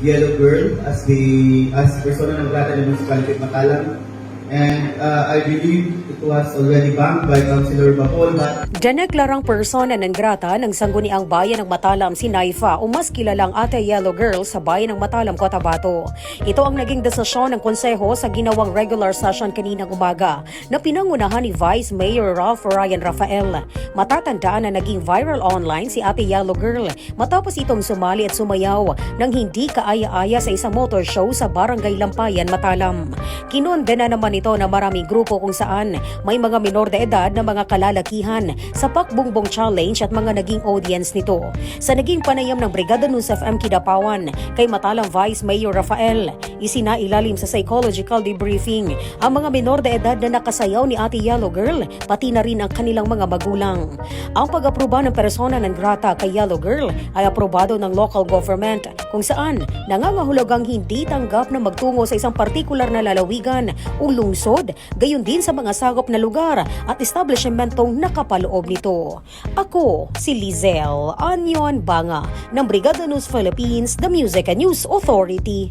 Yellow Girl as the as persona ng Grata ng Municipality of Matalang. And uh, I believe it was already banned by Councilor Bapol, but Dineklarang persona ng grata ng sangguniang bayan ng Matalam si Naifa o mas kilalang Ate Yellow Girl sa bayan ng Matalam, Cotabato. Ito ang naging desisyon ng konseho sa ginawang regular session kaninang umaga na pinangunahan ni Vice Mayor Ralph Ryan Rafael. Matatandaan na naging viral online si Ate Yellow Girl matapos itong sumali at sumayaw ng hindi kaaya-aya sa isang motor show sa Barangay Lampayan, Matalam. Kinonde na naman ito na maraming grupo kung saan may mga minor de edad na mga kalalakihan sa Pakbungbong Challenge at mga naging audience nito. Sa naging panayam ng Brigada News FM Kidapawan kay Matalang Vice Mayor Rafael, isinailalim sa psychological debriefing ang mga minor de edad na nakasayaw ni Ate Yellow Girl pati na rin ang kanilang mga magulang. Ang pag-aproba ng persona ng grata kay Yellow Girl ay aprobado ng local government kung saan nangangahulugang hindi tanggap na magtungo sa isang partikular na lalawigan o lungsod, gayon din sa mga sagop na lugar at establishmentong nakapaloob nito. Ako, si Lizelle Anyon Banga ng Brigada News Philippines, The Music and News Authority.